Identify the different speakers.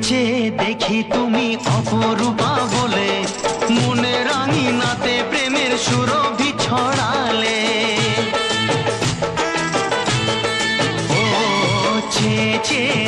Speaker 1: চেয়ে দেখি তুমি অপরূপা বলে মনে রাঙিনাতে প্রেমের সুরভি ছড়ালে ও চেয়ে চেয়ে